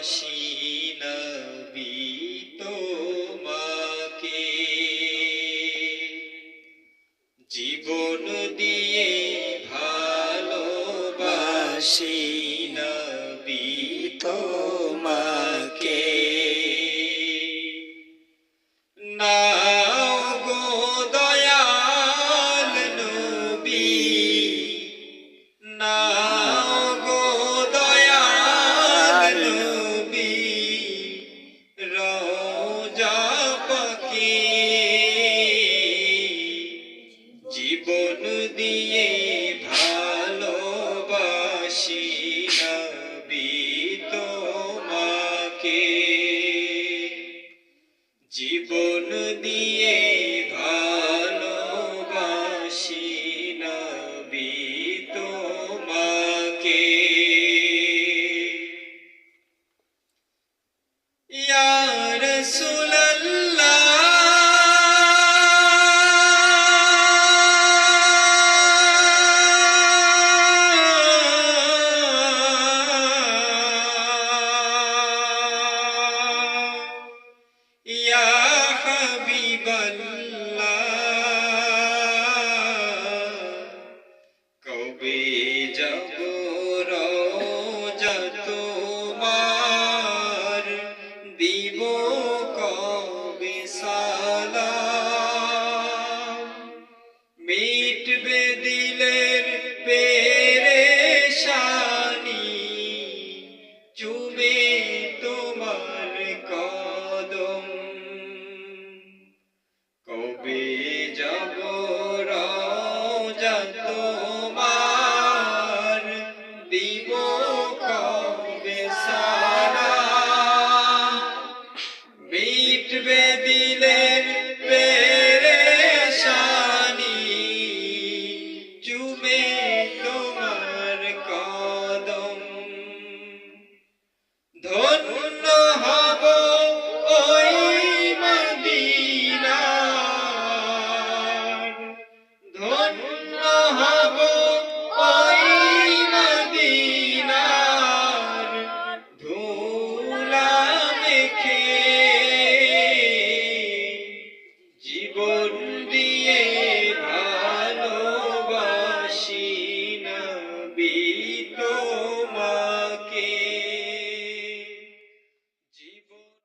ভালোবাসিনা জীবন দিয়ে ভালোবাসি। কে? জীবন দিয়ে ভালোবাসি নবী তোমাকে। ইয়ার সুলা baby